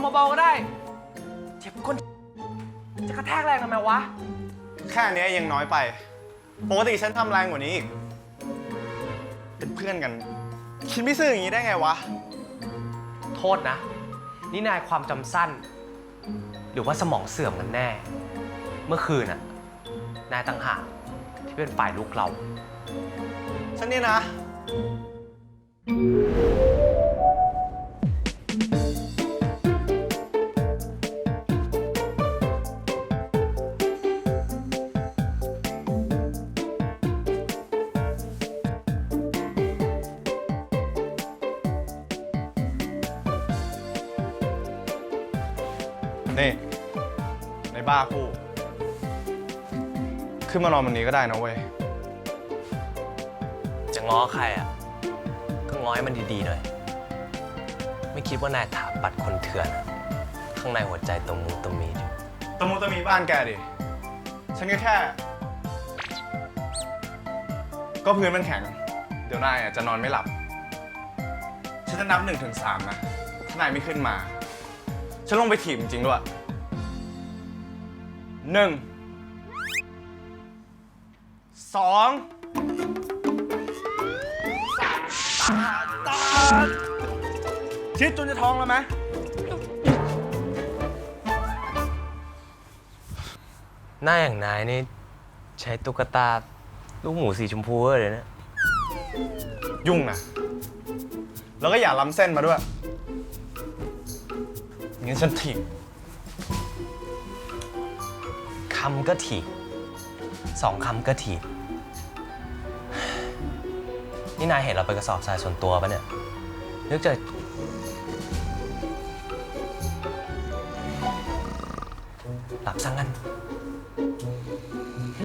เบาๆก็ได้ เจ็บก้นจะกระแทกแรงทำไมวะ แค่เนี้ยยังน้อยไป ปกติฉันทำแรงกว่านี้อีก เป็นเพื่อนกัน คิดไม่ซื่ออย่างนี้ได้ไงวะ โทษนะ นี่นายความจำสั้น หรือว่าสมองเสื่อมกันแน่ เมื่อคืนน่ะ นายต่างหากที่เป็นฝ่ายลุกเรา ฉันนี่นะ นี่ ในบ้าคู่ ขึ้นมานอนวันนี้ก็ได้นะเว้ย จะง้อใครอะ ก็ง้อให้มันดีๆหน่อย ไม่คิดว่านายถาปัดคนเถื่อนอะข้างในหัวใจตรงมูตรงมีอยู่ตะมูตะมีบ้านแกดิ ฉันก็แค่ ก็พื้นมันแข็ง เดี๋ยวนายอะจะนอนไม่หลับ ฉันจะนับหนึ่งถึงสามนะ ถ้านายไม่ขึ้นมา ฉันลงไปถีบจริงๆด้วยหนึ่งสองสามตาชิดจนจะท้องแล้วไหมหน้าอย่างนายนี่ใช้ตุ๊กตาลูกหมูสีชมพูเลยนะ ยุ่งนะแล้วก็อย่าล้ำเส้นมาด้วย งั้นฉันถีบคำก็ถีบสองคำก็ถีบ นี่นายเห็นเราไปกระสอบทรายส่วนตัวปะเนี่ยนึกจะหลับซะงั้น